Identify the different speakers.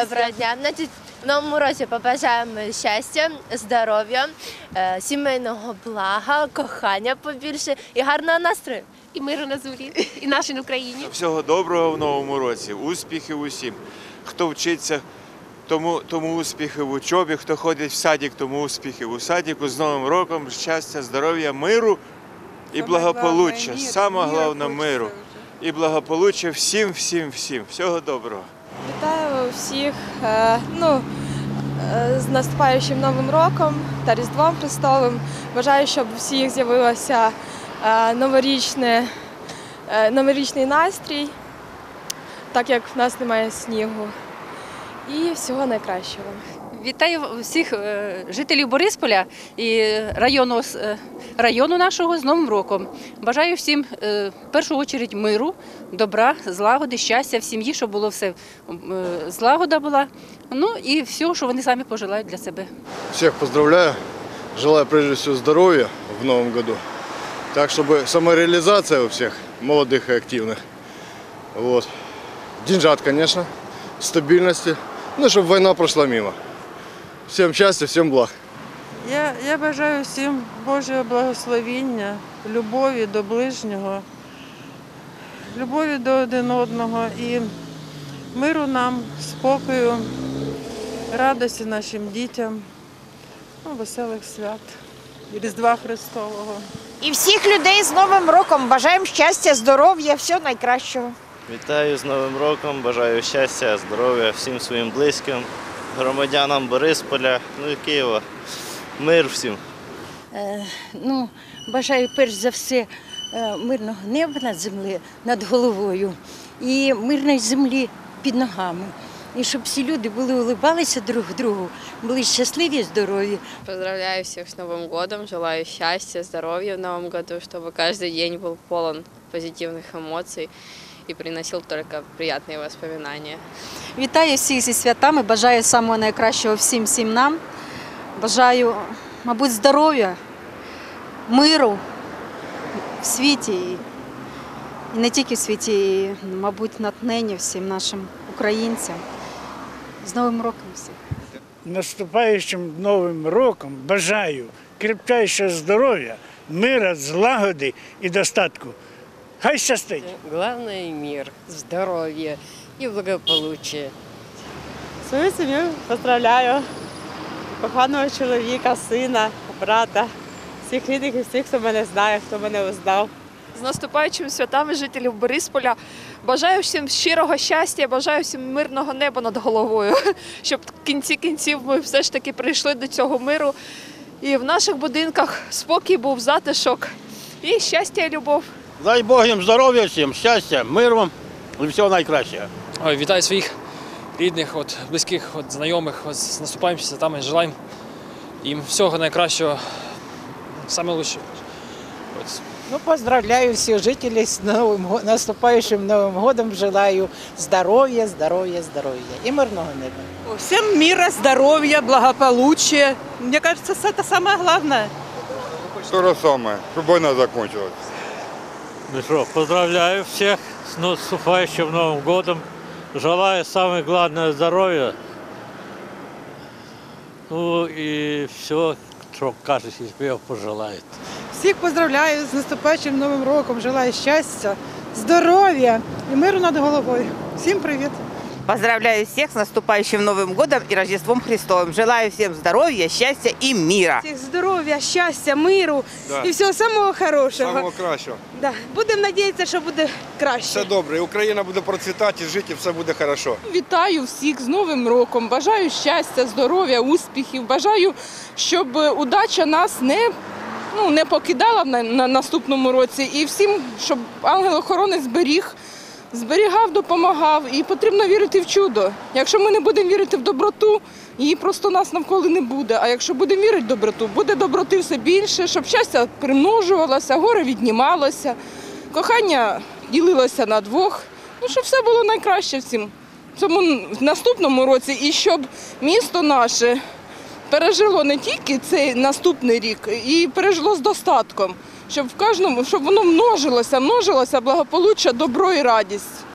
Speaker 1: Доброго дня. Значить, в новому році побажаємо щастя, здоров'я, е, сімейного блага, кохання побільше і гарного настрою.
Speaker 2: І миру на зорі, і нашій Україні.
Speaker 3: Всього доброго в новому році, успіхів усім. Хто вчиться, тому, тому успіхи в учобі, хто ходить в садик, тому успіхи у садіку. З Новим роком, щастя, здоров'я, миру і благополуччя. Саме головне миру. І благополуччя всім, всім, всім. Всього доброго.
Speaker 4: Всіх е, ну, е, з наступаючим Новим роком та Різдвом Христовим. Бажаю, щоб у всіх з'явився е, новорічний настрій, так як в нас немає снігу. І всього найкращого.
Speaker 5: Вітаю всіх е, жителів Борисполя і району, е, району нашого з Новим роком. Бажаю всім е, в першу чергу миру, добра, злагоди, щастя в сім'ї, щоб було все е, злагода була. Ну і всього, що вони самі пожелають для себе.
Speaker 6: Всех поздравляю. Желаю прежде всего здоровья в новом году. Так, чтобы самореализация у всех молодых и активных. Вот. Деньжат, конечно, стабильности. Ну, чтобы война прошла мимо. Всем счастья, всем благ.
Speaker 7: Я, я бажаю всім Божого благословіння, любові до ближнього, любові до один одного і миру нам, спокою, радості нашим дітям, ну, веселих свят, Різдва Христового.
Speaker 8: І всіх людей з Новим роком бажаємо щастя, здоров'я, всього найкращого.
Speaker 9: Вітаю з Новим роком, бажаю щастя, здоров'я всім своїм близьким, громадянам Борисполя, ну і Києва. Мир всім.
Speaker 10: Ну, бажаю перш за все е, мирного неба над землею, над головою і мирної землі під ногами. І щоб всі люди були улибалися друг другу, були щасливі, здорові.
Speaker 1: Поздравляю всіх з Новим годом, желаю щастя, здоров'я в новом году, чтобы каждый день был полон позитивных эмоций и приносил только приятные воспоминания.
Speaker 11: Вітаю всіх зі святами, бажаю самого найкращого всім всім нам. Бажаю, мабуть, здоров'я, миру в світі. І і не тільки в світі, і, мабуть, натхнення всім нашим українцям. З Новим роком всіх!
Speaker 12: наступаючим новим роком бажаю крепчайшого здоров'я, мира, злагоди і достатку. Хай щастить!
Speaker 2: Главное мир, здоров'я і благополуччя.
Speaker 7: Свою сім'ю поздравляю, коханого чоловіка, сина, брата, всіх рідних і всіх, хто мене знає, хто мене узнав.
Speaker 4: З наступаючими святами жителів Борисполя бажаю всім щирого щастя, бажаю всім мирного неба над головою, щоб в кінці кінців ми все ж таки прийшли до цього миру. І в наших будинках спокій був, затишок і щастя і любов.
Speaker 12: Дай Бог їм здоров'я всім, щастя, миру і всього найкращого.
Speaker 13: Ой, вітаю своїх рідних, от, близьких, от, знайомих от, з наступаючими святами. Желаємо їм всього найкращого, саме лучше. От.
Speaker 8: Ну, поздравляю всіх жителей з новим го- наступаючим Новим годом. Желаю здоров'я, здоров'я, здоров'я і мирного неба.
Speaker 7: Всім мира, здоров'я, благополуччя. Мені кажется, це саме головне.
Speaker 6: То же самое, чтобы война закончилась.
Speaker 12: Ну что, поздравляю всех с наступающим Новым годом. Желаю самое главное здоровья. Ну и все, что каждый себе пожелает.
Speaker 7: Всіх поздравляю з наступаючим Новим роком. Желаю щастя, здоров'я і миру над головою. Всім привіт!
Speaker 8: Поздравляю всіх з наступаючим Новим годом і Рождеством Христовим. Желаю всім здоров'я, щастя і мира.
Speaker 4: Всіх здоров'я, щастя, миру і всього самого хорошого.
Speaker 6: кращого.
Speaker 4: Да. Будемо надіятися, що буде краще.
Speaker 6: добре, Україна буде процвітати, жити, все буде хорошо.
Speaker 4: Вітаю всіх з Новим роком. Бажаю щастя, здоров'я, успіхів. Бажаю, щоб удача нас не, ну, не покидала на, на наступному році. І всім, щоб ангел-охоронець зберіг, зберігав, допомагав. І потрібно вірити в чудо. Якщо ми не будемо вірити в доброту, її просто нас навколо не буде. А якщо будемо вірити в доброту, буде доброти все більше, щоб щастя примножувалося, горе віднімалося, кохання ділилося на двох. Ну, щоб все було найкраще в цьому наступному році, і щоб місто наше пережило не тільки цей наступний рік, і пережило з достатком, щоб в кожному, щоб воно множилося, множилося благополуччя, добро і радість.